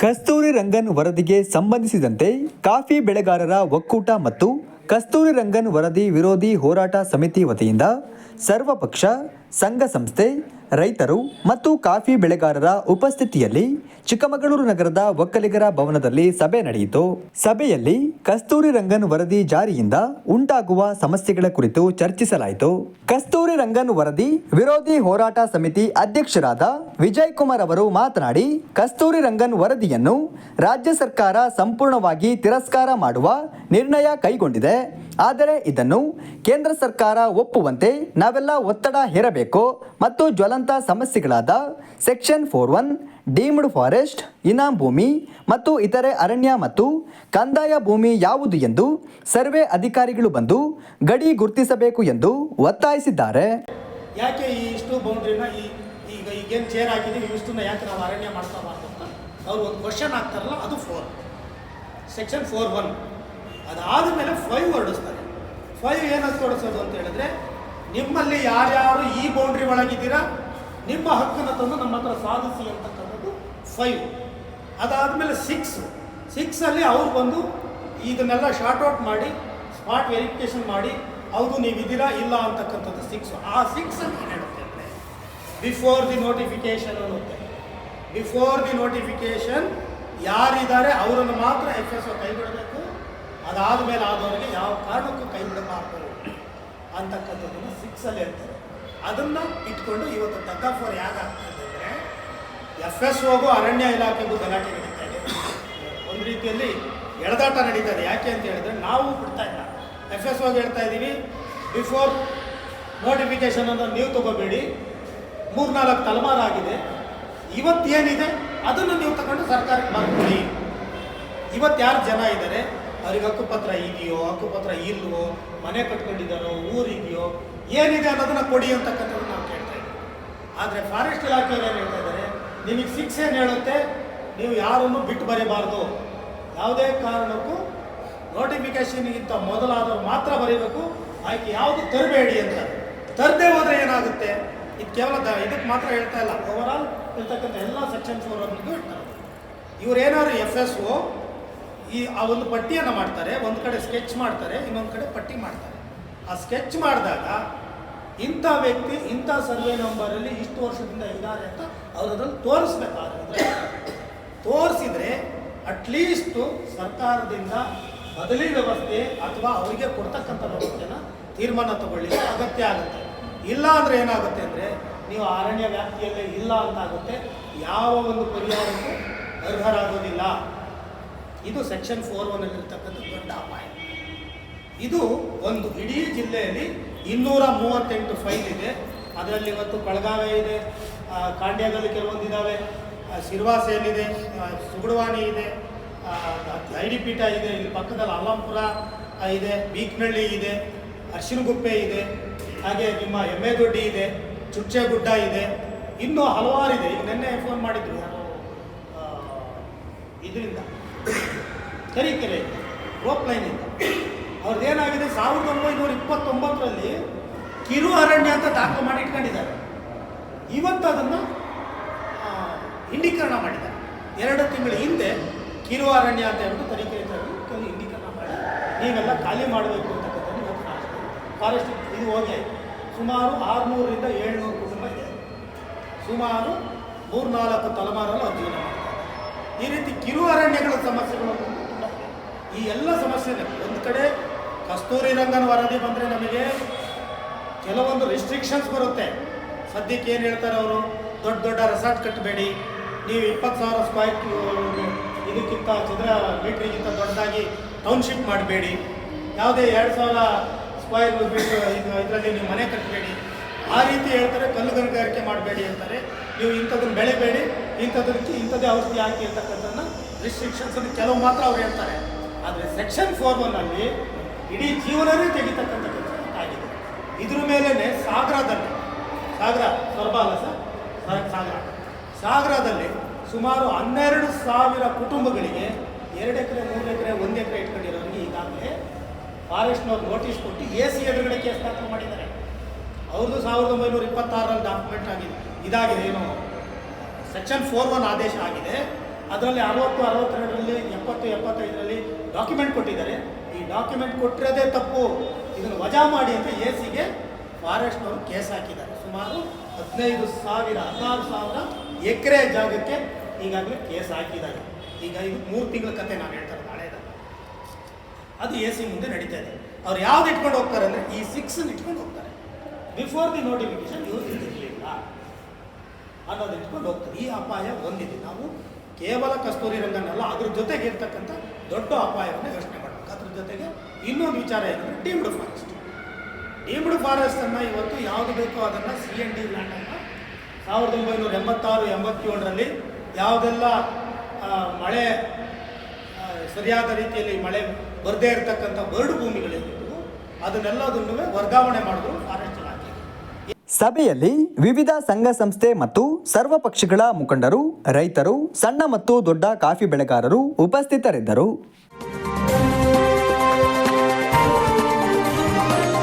ಕಸ್ತೂರಿ ರಂಗನ್ ವರದಿಗೆ ಸಂಬಂಧಿಸಿದಂತೆ ಕಾಫಿ ಬೆಳೆಗಾರರ ಒಕ್ಕೂಟ ಮತ್ತು ಕಸ್ತೂರಿ ರಂಗನ್ ವರದಿ ವಿರೋಧಿ ಹೋರಾಟ ಸಮಿತಿ ವತಿಯಿಂದ ಸರ್ವಪಕ್ಷ ಸಂಘ ಸಂಸ್ಥೆ, ರೈತರು ಮತ್ತು ಕಾಫಿ ಬೆಳೆಗಾರರ ಉಪಸ್ಥಿತಿಯಲ್ಲಿ ಚಿಕ್ಕಮಗಳೂರು ನಗರದ ಒಕ್ಕಲಿಗರ ಭವನದಲ್ಲಿ ಸಭೆ ನಡೆಯಿತು. ಸಭೆಯಲ್ಲಿ ಕಸ್ತೂರಿ ರಂಗನ್ ವರದಿ ಜಾರಿಯಿಂದ ಉಂಟಾಗುವ ಸಮಸ್ಯೆಗಳ ಕುರಿತು ಚರ್ಚಿಸಲಾಯಿತು. ಕಸ್ತೂರಿ ರಂಗನ್ ವರದಿ ವಿರೋಧಿ ಹೋರಾಟ ಸಮಿತಿ ಅಧ್ಯಕ್ಷರಾದ ವಿಜಯ್ ಕುಮಾರ್ ಅವರು ಮಾತನಾಡಿ, ಕಸ್ತೂರಿ ರಂಗನ್ ವರದಿಯನ್ನು ರಾಜ್ಯ ಸರ್ಕಾರ ಸಂಪೂರ್ಣವಾಗಿ ತಿರಸ್ಕಾರ ಮಾಡುವ ನಿರ್ಣಯ ಕೈಗೊಂಡಿದೆ. ಆದರೆ ಇದನ್ನು ಕೇಂದ್ರ ಸರ್ಕಾರ ಒಪ್ಪುವಂತೆ ನಾವೆಲ್ಲ ಒತ್ತಡ ಹೇರಬೇಕು. ಮತ್ತು ಜ್ವಲಂತ ಸಮಸ್ಯೆಗಳಾದ section four one, deemed forest, ಇನಾಮ್ ಭೂಮಿ ಮತ್ತು ಇತರೆ ಅರಣ್ಯ ಮತ್ತು ಕಂದಾಯ ಭೂಮಿ ಯಾವುದು ಎಂದು ಸರ್ವೆ ಅಧಿಕಾರಿಗಳು ಬಂದು ಗಡಿ ಗುರುತಿಸಬೇಕು ಎಂದು ಒತ್ತಾಯಿಸಿದ್ದಾರೆ. ಯಾಕೆ ಈ ಇಷ್ಟು ಬೌಂಡ್ರಿನ ಈ ಈಗ ಈಗೇನು ಚೇರ್ ಹಾಕಿದ್ದೀವಿ ಇಷ್ಟನ್ನ ಯಾಕೆ ನಾವು ಅರಣ್ಯ ಮಾಡ್ಕೋಬಾರ್ದು ಅಂತ? ಅವ್ರು ಒಂದು ಕ್ವಶನ್ ಹಾಕ್ತಾರಲ್ಲ, ಅದು ಫೋರ್ ಸೆಕ್ಷನ್ ಫೋರ್ ಒನ್ ಅದಾದ ಮೇಲೆ ಫೈವ್ ಹೊರಡಿಸ್ತಾರೆ. ಫೈವ್ ಏನಂತ ಹೊರಡಿಸೋದು ಅಂತ ಹೇಳಿದ್ರೆ ನಿಮ್ಮಲ್ಲಿ ಯಾರ್ಯಾರು ಈ ಬೌಂಡ್ರಿ ಒಳಗಿದ್ದೀರಾ, ನಿಮ್ಮ ಹಕ್ಕನ್ನು ತಂದು ನಮ್ಮ ಹತ್ರ ಸಾಧಿಸಿ ಅಂತಕ್ಕಂಥದ್ದು ಫೈವ್ ಅದಾದಮೇಲೆ ಸಿಕ್ಸ್ ಸಿಕ್ಸಲ್ಲಿ ಅವ್ರು ಬಂದು ಇದನ್ನೆಲ್ಲ ಶಾರ್ಟ್ ಔಟ್ ಮಾಡಿ ಸ್ಪಾಟ್ ವೆರಿಫಿಕೇಶನ್ ಮಾಡಿ, ಹೌದು, ನೀವಿದ್ದೀರಾ? ಇಲ್ಲ, ಅಂತಕ್ಕಂಥದ್ದು ಸಿಕ್ಸ್ ಆ ಸಿಕ್ಸ್ ಅಂತ ಹೇಳುತ್ತೆ ಬಿಫೋರ್ ದಿ ನೋಟಿಫಿಕೇಶನ್ ಅನ್ನುತ್ತೆ. ಬಿಫೋರ್ ದಿ ನೋಟಿಫಿಕೇಶನ್ ಯಾರಿದ್ದಾರೆ, ಅವರನ್ನು ಮಾತ್ರ ಎಫ್ ಎಸ್ ಕೈ ಬಿಡಬೇಕು ಅದಾದ ಮೇಲೆ ಆದವರಿಗೆ ಯಾವ ಕಾರಣಕ್ಕೂ ಕೈ ಬಿಡಬಾರ್ದು ಅಂತಕ್ಕಂಥದ್ದನ್ನು ಸಿಕ್ಸಲ್ಲಿ ಇರ್ತಾರೆ ಅದನ್ನು ಇಟ್ಕೊಂಡು ಇವತ್ತು ಟಗ್ ಆಫ್ ವಾರ್ ಯಾಕೆ ಅಂದರೆ ಎಫ್ ಎಸ್ ಒಗೂ ಅರಣ್ಯ ಇಲಾಖೆಗೂ ಗಲಾಟೆ ನಡೀತಾ ಇದೆ. ಒಂದು ರೀತಿಯಲ್ಲಿ ಎಳೆದಾಟ ನಡೀತಾ ಇದೆ. ಯಾಕೆ ಅಂತ ಹೇಳಿದ್ರೆ ನಾವು ಬಿಡ್ತಾ ಇಲ್ಲ. ಎಫ್ ಎಸ್ ಒಗೆ ಹೇಳ್ತಾ ಇದ್ದೀವಿ ಬಿಫೋರ್ ನೋಟಿಫಿಕೇಶನ್ ಅನ್ನು ನೀವು ತಗೋಬೇಡಿ. ಮೂರ್ನಾಲ್ಕು ತಲೆಮಾರಾಗಿದೆ ಇವತ್ತೇನಿದೆ, ಅದನ್ನು ನೀವು ತಗೊಂಡು ಸರ್ಕಾರಕ್ಕೆ ಬರ್ತೀವಿ ಇವತ್ತು ಯಾರು ಜನ ಇದ್ದಾರೆ ಅವ್ರಿಗೆ ಹಕ್ಕುಪತ್ರ ಇದೆಯೋ, ಹಕ್ಕುಪತ್ರ ಇಲ್ವೋ, ಮನೆ ಕಟ್ಕೊಂಡಿದ್ದಾರೋ, ಊರಿದೆಯೋ, ಏನಿದೆ ಅನ್ನೋದನ್ನ ಕೊಡಿ ಅಂತಕ್ಕಂಥದ್ದು ನಾವು ಕೇಳ್ತಾ ಇದ್ದೀವಿ. ಆದರೆ ಫಾರೆಸ್ಟ್ ಇಲಾಖೆಯವರು ಏನು ಹೇಳ್ತಾ ಇದ್ದಾರೆ? ನಿಮಗೆ ಸಿಕ್ಸ್ ಏನು ಹೇಳುತ್ತೆ? ನೀವು ಯಾರನ್ನು ಬಿಟ್ಟು ಬರೀಬಾರ್ದು. ಯಾವುದೇ ಕಾರಣಕ್ಕೂ ನೋಟಿಫಿಕೇಶನ್ಗಿಂತ ಮೊದಲಾದರೂ ಮಾತ್ರ ಬರೀಬೇಕು. ಆಯ್ಕೆ ಯಾವುದು ತರಬೇಡಿ ಅಂತ. ತರದೇ ಹೋದರೆ ಏನಾಗುತ್ತೆ? ಇದು ಕೇವಲ ಇದಕ್ಕೆ ಮಾತ್ರ ಹೇಳ್ತಾ ಇಲ್ಲ. ಓವರಾಲ್ ಇರ್ತಕ್ಕಂಥ ಎಲ್ಲ ಸೆಕ್ಷನ್ಸ್ ಅನ್ನೋದು ಹೇಳ್ತಾರೆ. ಇವ್ರು ಏನಾದ್ರು ಎಫ್ ಎಸ್ ಒ ಈ, ಆ ಒಂದು ಪಟ್ಟಿಯನ್ನು ಮಾಡ್ತಾರೆ, ಒಂದು ಕಡೆ ಸ್ಕೆಚ್ ಮಾಡ್ತಾರೆ, ಇನ್ನೊಂದು ಕಡೆ ಪಟ್ಟಿ ಮಾಡ್ತಾರೆ. ಆ ಸ್ಕೆಚ್ ಮಾಡಿದಾಗ ಇಂಥ ವ್ಯಕ್ತಿ, ಇಂಥ ಸರ್ವೆ ನಂಬರಲ್ಲಿ ಇಷ್ಟು ವರ್ಷದಿಂದ ಇದ್ದಾರೆ ಅಂತ ಅವ್ರು ಅದನ್ನು ತೋರಿಸ್ಬೇಕಾದ್ರೆ ತೋರಿಸಿದರೆ ಅಟ್ಲೀಸ್ಟು ಸರ್ಕಾರದಿಂದ ಬದಲಿ ವ್ಯವಸ್ಥೆ ಅಥವಾ ಅವರಿಗೆ ಕೊಡ್ತಕ್ಕಂಥ ವ್ಯವಸ್ಥೆನ ತೀರ್ಮಾನ ತಗೊಳ್ಳಿ ಅಗತ್ಯ ಆಗುತ್ತೆ. ಇಲ್ಲ ಅಂದರೆ ಏನಾಗುತ್ತೆ ಅಂದರೆ ನೀವು ಅರಣ್ಯ ವ್ಯಾಪ್ತಿಯಲ್ಲೇ ಇಲ್ಲ ಅಂತ ಆಗುತ್ತೆ. ಯಾವ ಒಂದು ಪರಿಹಾರಕ್ಕೂ ಅರ್ಹರಾಗೋದಿಲ್ಲ. ಇದು ಸೆಕ್ಷನ್ ಫೋರ್ ಒನ್ನಲ್ಲಿರ್ತಕ್ಕಂಥ ದೊಡ್ಡ ಅಪಾಯ. ಇದು ಒಂದು ಇಡೀ ಜಿಲ್ಲೆಯಲ್ಲಿ ಇನ್ನೂರ ಮೂವತ್ತೆಂಟು ಫೈಲ್ ಇದೆ. ಅದರಲ್ಲಿ ಇವತ್ತು ಬೆಳಗಾವಿ ಇದೆ ಕಾಂಡ್ಯದಲ್ಲಿ ಕೆಲವೊಂದು ಇದ್ದಾವೆ ಆ, ಸುಗುಡವಾಣಿ ಇದೆ ಐಡಿಪೀಠ ಇದೆ ಇಲ್ಲಿ ಪಕ್ಕದಲ್ಲಿ ಅಲ್ಲಂಪುರ ಇದೆ ಬೀಕ್ನಳ್ಳಿ ಇದೆ ಅರ್ಶಿನಗುಪ್ಪೆ ಇದೆ ಹಾಗೆ ನಿಮ್ಮ ಎಮ್ಮೆದೊಡ್ಡಿ ಇದೆ ಚುಚ್ಚೆಗುಡ್ಡ ಇದೆ ಇನ್ನೂ ಹಲವಾರಿದೆ ಈಗ ನಿನ್ನೆ ಫೋನ್ ಮಾಡಿದ್ರು ಇದರಿಂದ. ತರೀಕೆರೆ, ರೋಪ್ ಲೈನಿಂದ ಅವ್ರದ್ದು ಏನಾಗಿದೆ, ಸಾವಿರದ ಒಂಬೈನೂರ ಇಪ್ಪತ್ತೊಂಬತ್ತರಲ್ಲಿ ಕಿರು ಅರಣ್ಯ ಅಂತ ದಾಖಲು ಮಾಡಿ ಇಟ್ಕೊಂಡಿದ್ದಾರೆ. ಇವತ್ತು ಅದನ್ನು ಹಿಂಡೀಕರಣ ಮಾಡಿದ್ದಾರೆ. ಎರಡು ತಿಂಗಳ ಹಿಂದೆ ಕಿರು ಅರಣ್ಯ ಅಂತ ಹೇಳ್ಬಿಟ್ಟು ತರೀಕೆರೆ ಇಂಡೀಕರಣ ಮಾಡಿ, ನೀವೆಲ್ಲ ಖಾಲಿ ಮಾಡಬೇಕು ಅಂತಕ್ಕಂಥದ್ದು ಇವತ್ತು ಫಾರೆಸ್ಟ್ ಇದು ಹೋಗಿ ಆಯಿತು. ಸುಮಾರು ಆರುನೂರರಿಂದ ಏಳ್ನೂರು ಕುಟುಂಬ ಇದೆ. ಸುಮಾರು ಮೂರ್ನಾಲ್ಕು ತಲೆಮಾರಲ್ಲಿ ಅವ್ರು ಜೀವನ ಮಾಡ್ತಾರೆ ಈ ರೀತಿ ಕಿರು ಅರಣ್ಯಗಳ ಸಮಸ್ಯೆಗಳು ಈ ಎಲ್ಲ ಸಮಸ್ಯೆ ಒಂದು ಕಡೆ ಕಸ್ತೂರಿ ರಂಗನ ವರದಿ ಬಂದರೆ ನಮಗೆ ಕೆಲವೊಂದು ರಿಸ್ಟ್ರಿಕ್ಷನ್ಸ್ ಬರುತ್ತೆ. ಸದ್ಯಕ್ಕೆ ಏನು ಹೇಳ್ತಾರೆ ಅವರು? ದೊಡ್ಡ ದೊಡ್ಡ ರೆಸಾರ್ಟ್ ಕಟ್ಟಬೇಡಿ ನೀವು ಇಪ್ಪತ್ತು ಸಾವಿರ ಸ್ಕ್ವೈರ್ ಇದಕ್ಕಿಂತ ಚದರ ಮೀಟ್ರಿಗಿಂತ ದೊಡ್ಡದಾಗಿ ಟೌನ್ಶಿಪ್ ಮಾಡಬೇಡಿ. ಯಾವುದೇ ಎರಡು ಸಾವಿರ ಸ್ಕ್ವೈರ್ ಮೀಟ್ರ್ ಇದು ಇದರಲ್ಲಿ ನೀವು ಮನೆ ಕಟ್ಟಬೇಡಿ ಆ ರೀತಿ ಹೇಳ್ತಾರೆ ಕಲ್ಲು ಗಣಗಾರಿಕೆ ಮಾಡಬೇಡಿ ಅಂತಾರೆ. ನೀವು ಇಂಥದ್ದನ್ನು ಬೆಳೆಬೇಡಿ. ಇಂಥದ್ದಕ್ಕೆ ಇಂಥದ್ದೇ ಔಷಧಿ ಹಾಕಿ ಅಂತಕ್ಕಂಥದ್ದನ್ನ ರಿಸ್ಟ್ರಿಕ್ಷನ್ಸ್ ಕೆಲವು ಮಾತ್ರ ಅವ್ರು ಹೇಳ್ತಾರೆ. ಆದರೆ ಸೆಕ್ಷನ್ ಫೋರ್ ಒನ್ನಲ್ಲಿ ಇಡೀ ಜೀವನವೇ ತೆಗಿತಕ್ಕಂಥ ಕೆಲಸ ಆಗಿದೆ. ಇದ್ರ ಮೇಲೇ ಸಾಗರದಲ್ಲಿ, ಸಾಗರ ಸ್ವರ್ಭ ಅಲ್ಲ ಸರ್? ಸಾಗರ. ಸಾಗರದಲ್ಲಿ ಸುಮಾರು ಹನ್ನೆರಡು ಸಾವಿರ ಕುಟುಂಬಗಳಿಗೆ ಎರಡು ಎಕರೆ, ಮೂರು ಎಕರೆ, ಒಂದು ಎಕರೆ ಇಟ್ಕೊಂಡಿರೋರಿಗೆ ಈಗಾಗಲೇ ಫಾರೆಸ್ಟ್ನವ್ರು ನೋಟಿಸ್ ಕೊಟ್ಟು ಎ ಸಿ ಎದುರುಗಡೆ ಕೇಸ್ ದಾಖಲು ಮಾಡಿದ್ದಾರೆ. ಅವ್ರದ್ದು ಸಾವಿರದ ಒಂಬೈನೂರ ಇಪ್ಪತ್ತಾರರಲ್ಲಿ ಡಾಕ್ಯುಮೆಂಟ್ ಆಗಿದೆ. ಇದಾಗಿದೆ, ಏನು. ಸೆಕ್ಷನ್ ಫೋರ್ ಒನ್ ಆದೇಶ ಆಗಿದೆ. ಅದರಲ್ಲಿ ಅರವತ್ತು, ಅರವತ್ತೆರಡರಲ್ಲಿ, ಎಪ್ಪತ್ತು, ಎಪ್ಪತ್ತೈದರಲ್ಲಿ ಡಾಕ್ಯುಮೆಂಟ್ ಕೊಟ್ಟಿದ್ದಾರೆ. ಈ ಡಾಕ್ಯುಮೆಂಟ್ ಕೊಟ್ಟಿರೋದೇ ತಪ್ಪು. ಇದನ್ನು ವಜಾ ಮಾಡಿ ಅಂತ ಎ ಸಿಗೆ ಫಾರೆಸ್ಟ್ನವರು ಕೇಸ್ ಹಾಕಿದ್ದಾರೆ. ಸುಮಾರು ಹದಿನೈದು ಸಾವಿರ, ಹದಿನಾರು ಸಾವಿರ ಎಕರೆ ಜಾಗಕ್ಕೆ ಈಗಾಗಲೇ ಕೇಸ್ ಹಾಕಿದ್ದಾರೆ. ಈಗ ಇದು ಮೂರು ತಿಂಗಳ ಕತೆ ನಾನು ಹೇಳ್ತಾರೆ ನಾಳೆದ ಅದು ಎ ಸಿ ಮುಂದೆ ನಡೀತಾ ಇದೆ. ಅವ್ರು ಯಾವ್ದು ಇಟ್ಕೊಂಡು ಹೋಗ್ತಾರೆ ಅಂದರೆ ಈ ಸಿಕ್ಸ್ ಇಟ್ಕೊಂಡು ಹೋಗ್ತಾರೆ. ಬಿಫೋರ್ ದಿ ನೋಟಿಫಿಕೇಶನ್ ಇವ್ರು ಇರಲಿಲ್ಲ ಅನ್ನೋದು ಇಟ್ಕೊಂಡು ಹೋಗ್ತಾರೆ. ಈ ಅಪಾಯ ಒಂದಿದೆ. ನಾವು ಕೇವಲ ಕಸ್ತೂರಿ ರಂಗನಲ್ಲ ಅದ್ರ ಜೊತೆಗೆ ಇರ್ತಕ್ಕಂಥ ದೊಡ್ಡ ಅಪಾಯವನ್ನು ಯೋಚನೆ ಮಾಡಬೇಕು. ಅದ್ರ ಜೊತೆಗೆ ಇನ್ನೊಂದು ವಿಚಾರ ಏನಂದರೆ ಡೀಮ್ಡ್ ಫಾರೆಸ್ಟ್ ಡೀಮ್ಡ್ ಫಾರೆಸ್ಟನ್ನು ಇವತ್ತು ಯಾವುದು ಬೇಕೋ ಅದನ್ನು ಸಿ ಎನ್ ಡಿ ಲ್ಯಾಂಡನ್ನು ಸಾವಿರದ ಒಂಬೈನೂರ ಎಂಬತ್ತಾರು, ಎಂಬತ್ತೇಳರಲ್ಲಿ ಯಾವುದೆಲ್ಲ ಮಳೆ ಸರಿಯಾದ ರೀತಿಯಲ್ಲಿ ಮಳೆ ಬರದೇ ಇರತಕ್ಕಂಥ ಬರಡು ಭೂಮಿಗಳಿರ್ಬೋದು ಅದನ್ನೆಲ್ಲದನ್ನೂ ವರ್ಗಾವಣೆ ಮಾಡಿದ್ರು ಫಾರೆಸ್ಟ್ ಸಭೆಯಲ್ಲಿ ವಿವಿಧ ಸಂಘ ಸಂಸ್ಥೆ ಮತ್ತು ಸರ್ವ ಪಕ್ಷಗಳ ಮುಖಂಡರು, ರೈತರು, ಸಣ್ಣ ಮತ್ತು ದೊಡ್ಡ ಕಾಫಿ ಬೆಳೆಗಾರರು ಉಪಸ್ಥಿತರಿದ್ದರು.